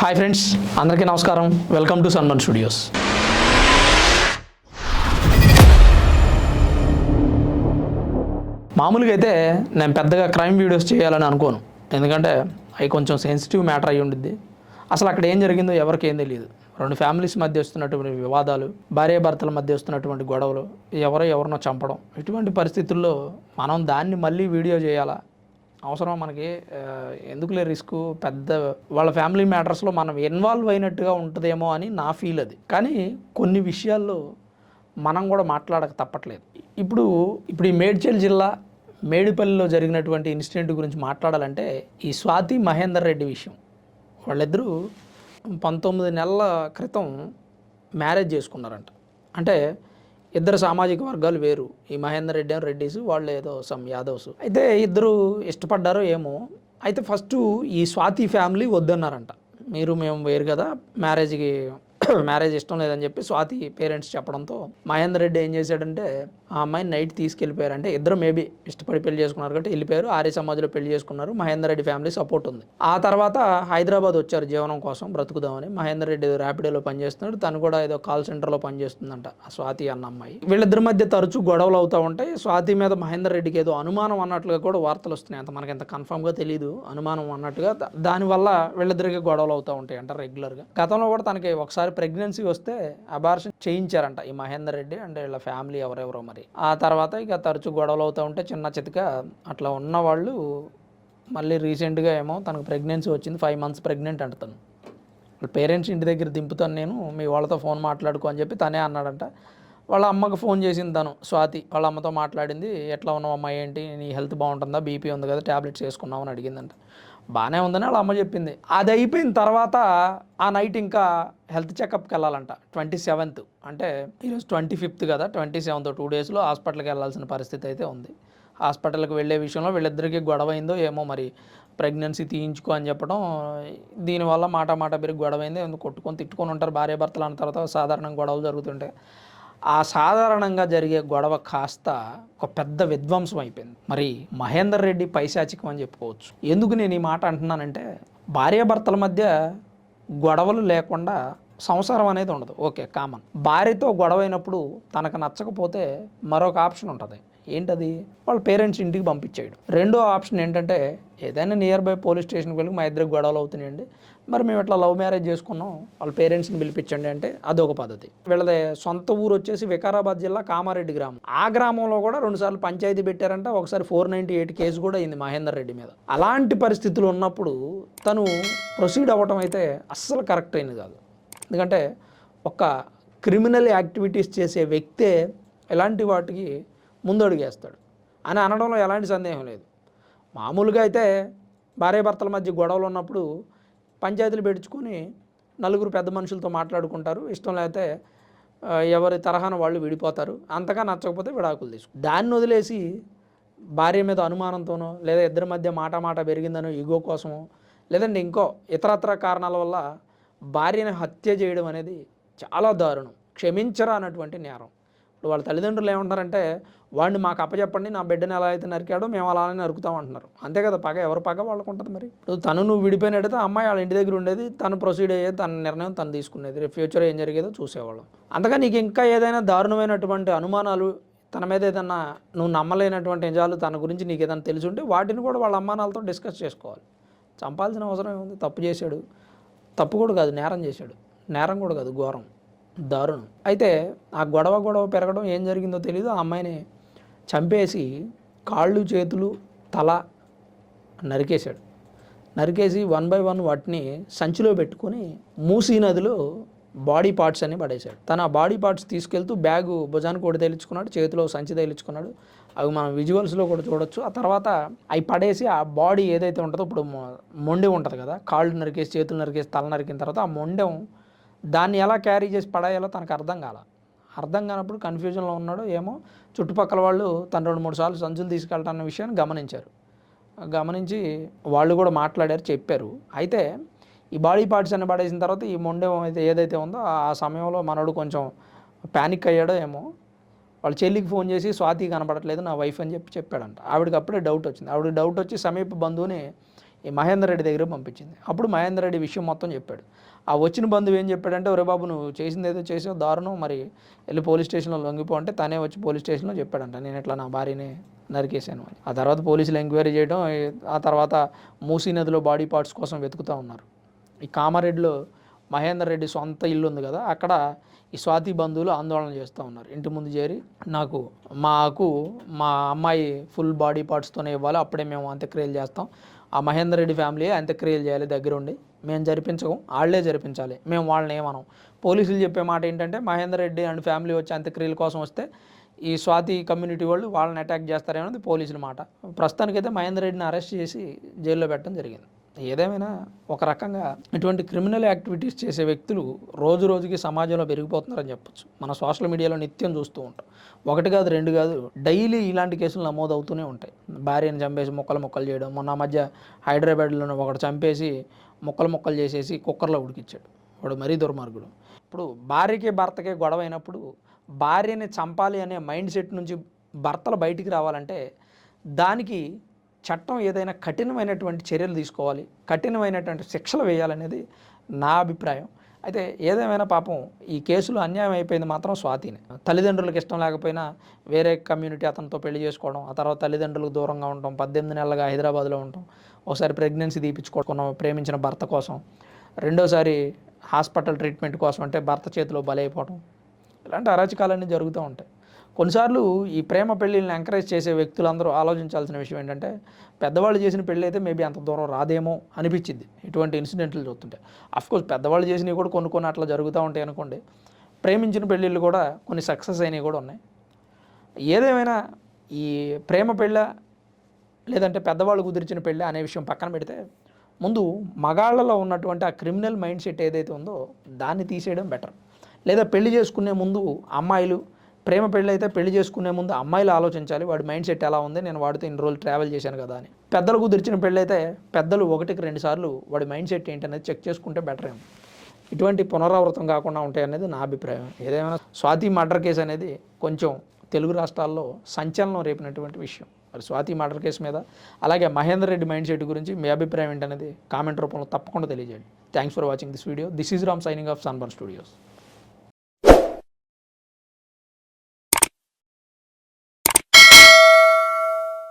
Hi friends అందరికీ నమస్కారం. Welcome to సన్మన్ studios మామూలుగా అయితే నేను పెద్దగా క్రైమ్ వీడియోస్ చేయాలని అనుకోను. ఎందుకంటే అవి కొంచెం సెన్సిటివ్ మ్యాటర్ అయి ఉండిద్ది. అసలు అక్కడ ఏం జరిగిందో ఎవరికి ఏం తెలియదు రెండు ఫ్యామిలీస్ మధ్య వస్తున్నటువంటి వివాదాలు భార్యాభర్తల మధ్య వస్తున్నటువంటి గొడవలు ఎవరో ఎవరినో చంపడం ఇటువంటి పరిస్థితుల్లో మనం దాన్ని మళ్ళీ వీడియో చేయాలా? అవసరం మనకి? ఎందుకులే రిస్క్? పెద్ద వాళ్ళ ఫ్యామిలీ మ్యాటర్స్లో మనం ఇన్వాల్వ్ అయినట్టుగా ఉంటుందేమో అని నా ఫీల్ అది. కానీ కొన్ని విషయాల్లో మనం కూడా మాట్లాడక తప్పట్లేదు. ఇప్పుడు ఇప్పుడు ఈ మేడ్చల్ జిల్లా మేడిపల్లిలో జరిగినటువంటి ఇన్సిడెంట్ గురించి మాట్లాడాలంటే ఈ స్వాతి మహేందర్ రెడ్డి విషయం. వాళ్ళిద్దరూ పంతొమ్మిది నెలల క్రితం మ్యారేజ్ చేసుకున్నారంట. అంటే ఇద్దరు సామాజిక వర్గాలు వేరు. ఈ మహేందర్ రెడ్డి రెడ్డిస్ వాళ్ళు ఏదో సమ్ యాదవ్స్. అయితే ఇద్దరు ఇష్టపడ్డారో ఏమో. అయితే ఫస్ట్ ఈ స్వాతి ఫ్యామిలీ వద్దన్నారంట. మీరు మేము వేరు కదా మ్యారేజ్కి మ్యారేజ్ ఇష్టం లేదని చెప్పి స్వాతి పేరెంట్స్ చెప్పడంతో మహేందర్ రెడ్డి ఏం చేశాడంటే ఆ అమ్మాయిని నైట్ తీసుకెళ్ళిపోయారు. అంటే ఇద్దరు మేబీ ఇష్టపడి పెళ్ళి చేసుకున్నారు కాబట్టి వెళ్ళిపోయారు. ఆర్య సమాజ్లో పెళ్ళి చేసుకున్నారు. మహేందర్ రెడ్డి ఫ్యామిలీ సపోర్ట్ ఉంది. ఆ తర్వాత హైదరాబాద్ వచ్చారు జీవనం కోసం బ్రతుకుదామని. మహేందర్ రెడ్డి ర్యాపిడోలో పనిచేస్తున్నాడు తను కూడా ఏదో కాల్ సెంటర్లో పనిచేస్తుందంట స్వాతి అన్న అమ్మాయి. వీళ్ళిద్దరి మధ్య తరచూ గొడవలు అవుతూ ఉంటాయి. స్వాతి మీద మహేందర్ రెడ్డికి ఏదో అనుమానం అన్నట్లుగా కూడా వార్తలు వస్తున్నాయి. అంత మనకి ఎంత కన్ఫామ్గా తెలియదు అనుమానం అన్నట్టుగా దానివల్ల వీళ్ళిద్దరికి గొడవలు అవుతూ ఉంటాయి అంట రెగ్యులర్గా. గతంలో కూడా తనకి ఒకసారి ప్రెగ్నెన్సీ వస్తే అబార్షన్ చేయించారంట ఈ మహేందర్ రెడ్డి అండ్ వీళ్ళ ఫ్యామిలీ ఎవరెవరో మరి. ఆ తర్వాత ఇక తరచూ గొడవలు అవుతూ ఉంటే చిన్న చితక అట్లా ఉన్న వాళ్ళు మళ్ళీ రీసెంట్గా ఏమో తనకు ప్రెగ్నెన్సీ వచ్చింది ఫైవ్ మంత్స్ ప్రెగ్నెంట్ అంట తను. వాళ్ళ పేరెంట్స్ ఇంటి దగ్గర దింపుతాను నేను మీ వాళ్ళతో ఫోన్ మాట్లాడుకో అని చెప్పి తనే అన్నాడంట. వాళ్ళ అమ్మకు ఫోన్ చేసింది తను స్వాతి. వాళ్ళ అమ్మతో మాట్లాడింది ఎట్లా ఉన్నావు అమ్మ ఏంటి? నీ హెల్త్ బాగుంటుందా? బీపీ ఉంది కదా ట్యాబ్లెట్స్ వేసుకున్నావు అని అడిగిందంట. బాగానే ఉందని వాళ్ళ అమ్మ చెప్పింది. అది అయిపోయిన తర్వాత ఆ నైట్ ఇంకా హెల్త్ చెకప్కి వెళ్ళాలంట. Twenty seventh. అంటే ఈరోజు ట్వంటీ ఫిఫ్త్ కదా ట్వంటీ సెవెంత్. టూ డేస్లో హాస్పిటల్కి వెళ్ళాల్సిన పరిస్థితి అయితే ఉంది. హాస్పిటల్కి వెళ్ళే విషయంలో వీళ్ళిద్దరికీ గొడవ అయిందో ఏమో మరి. ప్రెగ్నెన్సీ తీయించుకో అని చెప్పడం దీనివల్ల మాట మాట పెరిగి గొడవ అయింది. కొట్టుకొని తిట్టుకొని ఉంటారు భార్య భర్తలు అన్న తర్వాత సాధారణంగా గొడవలు జరుగుతుంటాయి. ఆ సాధారణంగా జరిగే గొడవ కాస్త ఒక పెద్ద విధ్వంసం అయిపోయింది. మరి మహేందర్ రెడ్డి పైశాచికం అని చెప్పుకోవచ్చు. ఎందుకు నేను ఈ మాట అంటున్నానంటే భార్యాభర్తల మధ్య గొడవలు లేకుండా సంసారం అనేది ఉండదు. Okay common. భార్యతో గొడవ అయినప్పుడు తనకు నచ్చకపోతే మరొక ఆప్షన్ ఉంటుంది. ఏంటది? వాళ్ళ పేరెంట్స్ ఇంటికి పంపించేయడం. రెండో ఆప్షన్ ఏంటంటే ఏదైనా నియర్ బై పోలీస్ స్టేషన్కి వెళ్ళి మా ఇద్దరికి గొడవలు అవుతున్నాయండి. మరి మేము ఇట్లా లవ్ మ్యారేజ్ చేసుకున్నాం? వాళ్ళ పేరెంట్స్ని పిలిపించండి అంటే అదొక పద్ధతి. వీళ్ళది సొంత ఊరు వచ్చేసి వికారాబాద్ జిల్లా కామారెడ్డి గ్రామం. ఆ గ్రామంలో కూడా రెండుసార్లు పంచాయతీ పెట్టారంటే. ఒకసారి ఫోర్ నైంటీ ఎయిట్ కేసు కూడా అయింది మహేందర్ రెడ్డి మీద. అలాంటి పరిస్థితులు ఉన్నప్పుడు తను ప్రొసీడ్ అవ్వటం అయితే అస్సలు కరెక్ట్ అయింది కాదు. ఎందుకంటే ఒక క్రిమినల్ యాక్టివిటీస్ చేసే వ్యక్తే ఎలాంటి వాటికి ముందడుగేస్తాడు అని అనడంలో ఎలాంటి సందేహం లేదు. మామూలుగా అయితే భార్యాభర్తల మధ్య గొడవలు ఉన్నప్పుడు పంచాయతీలు పెట్టుకుని నలుగురు పెద్ద మనుషులతో మాట్లాడుకుంటారు. ఇష్టం లేకపోతే ఎవరి తరహాన వాళ్ళు విడిపోతారు. అంతగా నచ్చకపోతే విడాకులు తీసుకు దాన్ని వదిలేసి భార్య మీద అనుమానంతోనో లేదా ఇద్దరి మధ్య మాట మాట పెరిగిందనో ఈగో కోసమో లేదంటే ఇంకో ఇతరత్ర కారణాల వల్ల భార్యని హత్య చేయడం అనేది చాలా దారుణం. క్షమించరా అన్నటువంటి నేరం. ఇప్పుడు వాళ్ళ తల్లిదండ్రులు ఏమంటారంటే వాడిని మాకు అప్పచెప్పండి నా బిడ్డని ఎలా అయితే నరికాడో మేము అలానే నరుకుతాం అంటున్నారు. అంతే కదా పగ ఎవరు పగ వాళ్ళకు ఉంటుంది మరి. ఇప్పుడు తను నువ్వు విడిపోయినట్టయితే అమ్మాయి వాళ్ళ ఇంటి దగ్గర ఉండేది తను ప్రొసీడ్ అయ్యేది తన నిర్ణయం తను తీసుకునేది. రేపు ఫ్యూచర్ ఏం జరిగేదో చూసేవాళ్ళం. అంతగా నీకు ఇంకా ఏదైనా దారుణమైనటువంటి అనుమానాలు తన మీద ఏదైనా నువ్వు నమ్మలేనటువంటి నిజాలు తన గురించి నీకు ఏదైనా తెలిసి ఉంటే వాటిని కూడా వాళ్ళ అమ్మానాలతో డిస్కస్ చేసుకోవాలి. చంపాల్సిన అవసరం ఏముంది? తప్పు చేశాడు. తప్పు కూడా కాదు నేరం చేశాడు. నేరం కూడా కాదు ఘోరం. దారుణం. అయితే ఆ గొడవ గొడవ పెరగడం ఏం జరిగిందో తెలియదు ఆ అమ్మాయిని చంపేసి కాళ్ళు చేతులు తల నరికేశాడు. నరికేసి వన్ బై వన్ వాటిని సంచిలో పెట్టుకొని మూసీ నదిలో బాడీ పార్ట్స్ అన్ని పడేశాడు. తన ఆ బాడీ పార్ట్స్ తీసుకెళ్తూ బ్యాగు భుజానికి ఒకటి తేలించుకున్నాడు చేతిలో సంచి తేలించుకున్నాడు అవి మనం విజువల్స్లో కూడా చూడొచ్చు. ఆ తర్వాత అవి పడేసి ఆ బాడీ ఏదైతే ఉంటుందో ఇప్పుడు మొ- మొండెం ఉంటుంది కదా కాళ్ళు నరికేసి చేతులు నరికేసి తల నరికిన తర్వాత ఆ మొండెం దాన్ని ఎలా క్యారీ చేసి పడేయాలో తనకు అర్థం కాల. అర్థం కానప్పుడు కన్ఫ్యూజన్లో ఉన్నాడు ఏమో చుట్టుపక్కల వాళ్ళు తను రెండు మూడు సార్లు సంచులు తీసుకెళ్ళటన్న విషయాన్ని గమనించారు. గమనించి వాళ్ళు కూడా మాట్లాడారు చెప్పారు. అయితే ఈ బాడీ పార్ట్స్ అన్ని పడేసిన తర్వాత ఈ మొండెం అయితే ఏదైతే ఉందో ఆ సమయంలో మనోడు కొంచెం ప్యానిక్ అయ్యాడో ఏమో వాళ్ళ చెల్లికి ఫోన్ చేసి స్వాతి కనపడట్లేదు నా వైఫ్ అని చెప్పి చెప్పాడంట. ఆవిడకి అప్పుడే డౌట్ వచ్చింది. ఆవిడ డౌట్ వచ్చి సమీప బంధువుని ఈ మహేందర్ రెడ్డి దగ్గర పంపించింది. అప్పుడు మహేందర్ రెడ్డి విషయం మొత్తం చెప్పాడు. ఆ వచ్చిన బంధువు ఏం చెప్పాడంటే ఒరే బాబు నువ్వు చేసింది ఏదో చేసావు దారుణం. మరి వెళ్ళి పోలీస్ స్టేషన్లో లొంగిపో అంటే తనే వచ్చి పోలీస్ స్టేషన్లో చెప్పాడంట. నేను ఇట్లా నా భార్యని నరికేశాను అని. ఆ తర్వాత పోలీసులు ఎంక్వైరీ చేయడం ఆ తర్వాత మూసీ నదిలో బాడీ పార్ట్స్ కోసం వెతుకుతూ ఉన్నారు. ఈ కామారెడ్డిలో మహేందర్ రెడ్డి సొంత ఇల్లు ఉంది కదా అక్కడ ఈ స్వాతి బంధువులు ఆందోళన చేస్తూ ఉన్నారు. ఇంటి ముందు చేరి నాకు మాకు మా అమ్మాయి ఫుల్ బాడీ పార్ట్స్తోనే ఇవ్వాలి అప్పుడే మేము అంత్యక్రియలు చేస్తాం. ఆ మహేందర్ రెడ్డి ఫ్యామిలీ అంత్యక్రియలు చేయాలి దగ్గరుండి. మేము జరిపించము వాళ్ళే జరిపించాలి. మేము వాళ్ళని ఏమనం పోలీసులు చెప్పే మాట ఏంటంటే మహేందర్ రెడ్డి అండ్ ఫ్యామిలీ వచ్చి అంత్యక్రియల కోసం వస్తే ఈ స్వాతి కమ్యూనిటీ వాళ్ళు వాళ్ళని అటాక్ చేస్తారనేది పోలీసుల మాట. ప్రస్తుతానికైతే మహేందర్ రెడ్డిని అరెస్ట్ చేసి జైల్లో పెట్టడం జరిగింది. ఏదేమైనా ఒక రకంగా ఇటువంటి క్రిమినల్ యాక్టివిటీస్ చేసే వ్యక్తులు రోజు రోజుకి సమాజంలో పెరిగిపోతున్నారని చెప్పొచ్చు. మన సోషల్ మీడియాలో నిత్యం చూస్తూ ఉంటాం. ఒకటి కాదు రెండు కాదు డైలీ ఇలాంటి కేసులు నమోదు అవుతూనే ఉంటాయి. భార్యను చంపేసి ముక్కలు ముక్కలు చేయడం మొన్న మధ్య హైదరాబాద్లో ఒకటి చంపేసి ముక్కలు ముక్కలు చేసేసి కుక్కర్లో ఉడికిచ్చాడు. వాడు మరీ దుర్మార్గుడు. ఇప్పుడు భార్యకి భర్తకే గొడవ అయినప్పుడు భార్యని చంపాలి అనే మైండ్ సెట్ నుంచి భర్తలు బయటికి రావాలంటే దానికి చట్టం ఏదైనా కఠినమైనటువంటి చర్యలు తీసుకోవాలి కఠినమైనటువంటి శిక్షలు వేయాలనేది నా అభిప్రాయం. అయితే ఏదేమైనా పాపం ఈ కేసులో అన్యాయం అయిపోయింది మాత్రం స్వాతిని. తల్లిదండ్రులకు ఇష్టం లేకపోయినా వేరే కమ్యూనిటీ అతనితో పెళ్ళి చేసుకోవడం ఆ తర్వాత తల్లిదండ్రులకు దూరంగా ఉండటం పద్దెనిమిది నెలలుగా హైదరాబాద్లో ఉండటం ఒకసారి ప్రెగ్నెన్సీ తీపించుకోవడం ప్రేమించిన భర్త కోసం రెండోసారి హాస్పిటల్ ట్రీట్మెంట్ కోసం అంటే భర్త చేతిలో బలైపోవడం ఇలాంటి అరాచకాలన్నీ జరుగుతూ ఉంటాయి. కొన్నిసార్లు ఈ ప్రేమ పెళ్ళిళ్ళని ఎంకరేజ్ చేసే వ్యక్తులందరూ ఆలోచించాల్సిన విషయం ఏంటంటే పెద్దవాళ్ళు చేసిన పెళ్ళి అయితే మేబీ అంత దూరం రాదేమో అనిపించింది ఇటువంటి ఇన్సిడెంట్లు చూస్తుంటే. అఫ్కోర్స్ పెద్దవాళ్ళు చేసినవి కూడా కొన్ని కొన్ని అట్లా జరుగుతూ ఉంటాయి అనుకోండి. ప్రేమించిన పెళ్ళిళ్ళు కూడా కొన్ని సక్సెస్ అయినవి కూడా ఉన్నాయి. ఏదేమైనా ఈ ప్రేమ పెళ్ళ లేదంటే పెద్దవాళ్ళు కుదిర్చిన పెళ్ళి అనే విషయం పక్కన పెడితే ముందు మగాళ్ళలో ఉన్నటువంటి ఆ క్రిమినల్ మైండ్ సెట్ ఏదైతే ఉందో దాన్ని తీసేయడం బెటర్ లేదా పెళ్ళి చేసుకునే ముందు అమ్మాయిలు ప్రేమ పెళ్ళి అయితే పెళ్ళి చేసుకునే ముందు అమ్మాయిలు ఆలోచించాలి. వాడి మైండ్ సెట్ ఎలా ఉంది? నేను వాడితో ఇన్ని రోజులు ట్రావెల్ చేశాను కదా అని. పెద్దలు కుదిర్చిన పెళ్ళి అయితే పెద్దలు ఒకటికి రెండు సార్లు వాడి మైండ్ సెట్ ఏంటనేది చెక్ చేసుకుంటే బెటర్ ఏమో. ఇటువంటి పునరావృతం కాకుండా ఉంటాయి అనేది నా అభిప్రాయం. ఏదేమైనా స్వాతి మర్డర్ కేసు అనేది కొంచెం తెలుగు రాష్ట్రాల్లో సంచలనం రేపినటువంటి విషయం. మరి స్వాతి మర్డర్ కేసు మీద అలాగే మహేందర్ రెడ్డి మైండ్ సెట్ గురించి మీ అభిప్రాయం ఏంటనేది కామెంట్ రూపంలో తప్పకుండా తెలియజేయండి. Thanks for watching this video. This is Ram signing off Sunburn Studios.